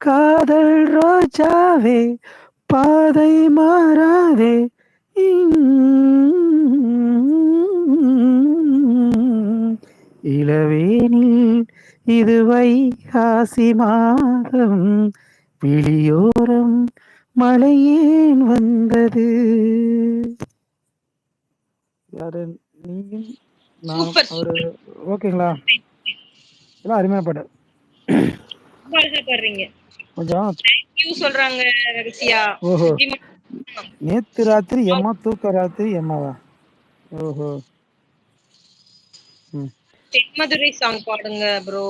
காதல் ரோஜாவே பாதை மாறாதே. இளவேனில் இது வைகாசி மாதம் விழியோரம் மழை ஏன் வந்தது. யாரு? நீங்க நான் ஒரு ஓகேங்களா? எல்லாம் அருமையா பாட்டு. கொஞ்சம். சொல்றாங்க ரகசியா. ஓஹோ. நேத்து ராத்திரி எம்மா தூக்க ராத்திரி எம்மாவா? ஓஹோ. தென்மதுரை சாங் பாடுங்க ப்ரோ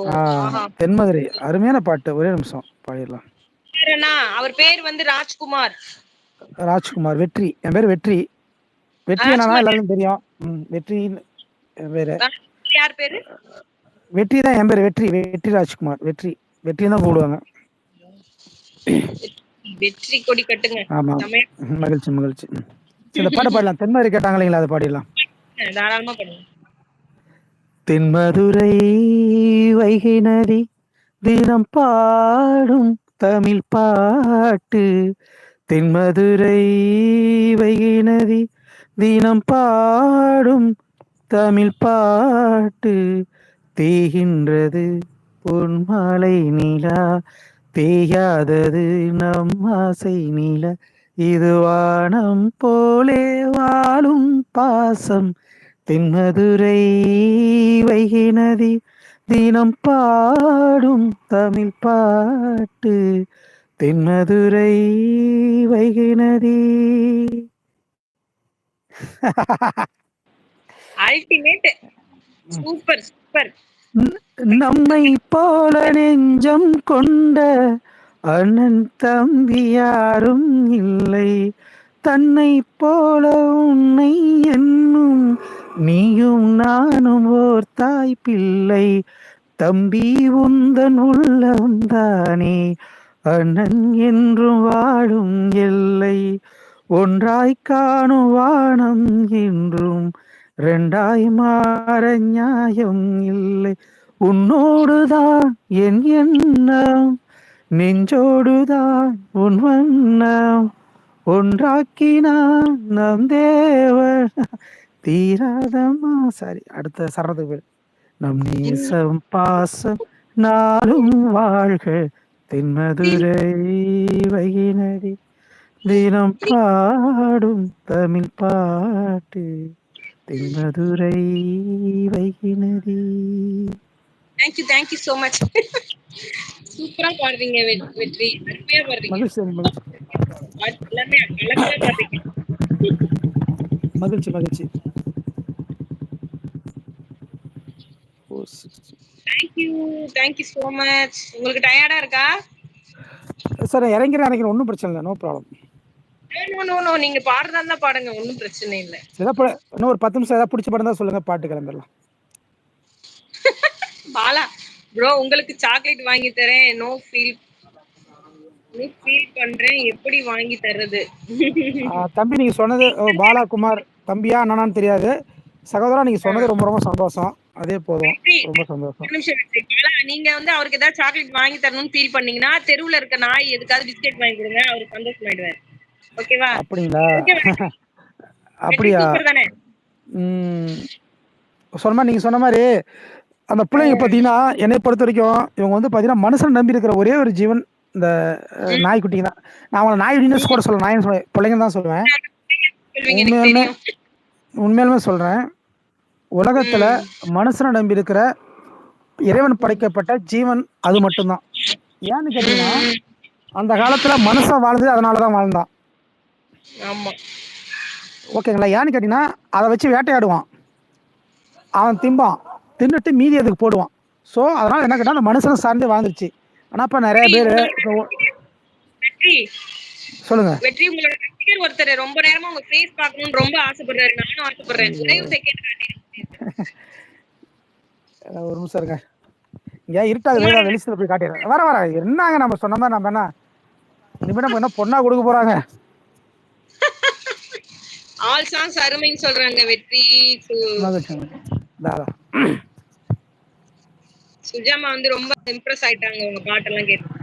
தென்மதுரை. அருமையான பாட்டு. ஒரே நிமிஷம் பாடிடலாம். அவர் பேர் வந்து ராஜ்குமார். ராஜ்குமார் வெற்றி. என் பேர் வெற்றி. வெற்றி என்னன்னா எல்லாருக்கும் தெரியும். வெற்றி ராஜ்குமார் யார் பேரு? வெற்றி தான் என் பேர். வெற்றி வெற்றி ராஜ்குமார். வெற்றி. வெற்றி தான் கூடுவாங்க வெற்றி கொடி கட்டுங்க. ஆமா. மகிழ்ச்சி மகிழ்ச்சி. இந்த பாட்டு பாடலாம். தென்மதுரை கேட்டாங்க இல்லைங்களா? அதை பாடிடலாம். தாராளமா பண்ணுங்க தென்மதுரை வைகை நதி தினம் பாடும் தமிழ் பாட்டு. தென்மதுரை வைகை நதி தினம் பாடும் தமிழ் பாட்டு. தேகின்றது பொன்மாலை நிலா தேயாதது நம் ஆசை நில. இது வானம் போலே வாழும் பாசம் தென்மதுரை வைகை நதி தினம் பாடும் தமிழ் பாட்டு தென்மதுரை வைகை நதி. அல்டிமேட் சூப்பர் சூப்பர் நம்மை போல நெஞ்சம் கொண்ட அண்ணன் தம்பி யாரும் இல்லை. தன்னை போல உன்னை என்னும் நீயும் நானும் ஓர் தாய் பிள்ளை. தம்பி உந்தன் உள்ளம்தானே அண்ணன் என்றும் வாழும் எல்லை. ஒன்றாய் காணும் வானம் என்றும் ரெண்டாய் மாற நியாயம் இல்லை. உன்னோடுதான் என் எண்ணம். நெஞ்சோடுதான் உன் வண்ணம். ஒன்றாக்கினான் நம் தேவன் தீராதமா சாரி அடுத்த சரணத்துக்கு பேர் நம் நேசம் பாசம் நாளும் வாழ்க தென்மதுரை வைகினடி தினம் பாடும் தமிழ் பாட்டு. Thenmadurai வைகினதி thank you thank you so much சூப்பரா பாடுறீங்க வெற்றி. அருமையா பாடுறீங்க. மகிழ்ச்சி மகிழ்ச்சி. பாட்டு எல்லாமே அழகா பாடுறீங்க. மகிழ்ச்சி மகிழ்ச்சி. தேங்க்யூ தேங்க்யூ சோ மச் உங்களுக்கு டயர்டா இருக்கா? சார் இறங்கிறேன் இறங்கிறேன் ஒன்றும் பிரச்சனை இல்லை நோ ப்ராப்ளம் நீங்க பாடுறதா இருந்தா பாடுங்க ஒன்றும் பிரச்சனை இல்ல. ஏதாவது இன்னும் ஒரு பத்து நிமிஷம் ஏதாவது பிடிச்ச படம் தான் சொல்லுங்க பாட்டு கிளம்பிடலாம். பாலா ப்ரோ உங்களுக்கு சாக்லேட் வாங்கி தரேன் நோ ஃபீல் ஃபீல் பண்றேன் எப்படி வாங்கி தர்றது? தம்பி நீங்க சொன்னது பாலா குமார் தம்பியா அண்ணனான்னு தெரியாது. சகோதரா நீங்க சொன்னது ரொம்ப ரொம்ப சந்தோஷம். அதே போதும். ரொம்ப சந்தோஷம். நீங்க வந்து அவருக்கு ஏதாவது சாக்லேட் வாங்கி தரணும்னு ஃபீல் பண்ணீங்கன்னா தெருவுல இருக்க நாய் எதுக்காவது பிஸ்கெட் வாங்கி கொடுங்க அவரு சந்தோஷமாயிடுவாரு. ஓகேவா? அப்படிங்களா? அப்படியா? தானே சொன்ன நீங்க சொன்ன மாதிரி அந்த பிள்ளைங்க பார்த்தீங்கன்னா என்னை பொறுத்த வரைக்கும் இவங்க வந்து பார்த்தீங்கன்னா மனுஷன் நம்பி இருக்கிற ஒரே ஒரு ஜீவன் இந்த நாய்க்குட்டிங்க தான் நான் அவங்களை நாய்க்குட்டின்னு கூட சொல்ல நாயின்னு சொல்ல பிள்ளைங்க தான் சொல்லுவேன். உண்மையாலுமே உண்மையாலுமே சொல்றேன். உலகத்துல மனுஷனை நம்பி இருக்கிற இறைவன் படைக்கப்பட்ட ஜீவன் அது மட்டும்தான். ஏன்னு கேட்டீங்கன்னா அந்த காலத்துல மனுஷன் வாழ்ந்தது அதனாலதான் வாழ்ந்தான். ஆமா. ஓகேங்களா? ஏன்னு கேட்டீங்கன்னா அதை வச்சு வேட்டையாடுவான். அவன் திம்பான். தின்னுட்டு மீதி அதுக்கு போடுவான். ஸோ அதனால என்ன கேட்டா அந்த மனுஷனை சார்ந்தே வாழ்ந்துருச்சு. ஆனா இப்ப நிறைய பேர் சொல்லுங்க. வெற்றி உங்களோட ரசிகர் ஒருத்தர். ரொம்ப நேரமா உங்க ஃபேஸ் பார்க்கணும்னு ரொம்ப ஆசைப்படுறாரு. நானும் ஆசைப்படுறேன். ஒரே ஒரு செகண்ட் அஹ் ஒரு நிமிஷம் இருங்க. இங்க இருட்டாது? வெளியில வெளிச்சத்துல போய் காட்டிடுறேன். வர வர. என்னங்க நம்ம சொன்ன மாதிரி நம்ம என்ன? இனிமே நம்ம என்ன பொண்ணா கொடுக்க போறாங்க? ஆல் சாங்ஸ் அருமைன்னு சொல்றாங்க வெற்றி. சுஜாமா வந்து ரொம்ப இம்ப்ரெஸ் ஆயிட்டாங்க உங்க பாட்டெல்லாம் கேட்டு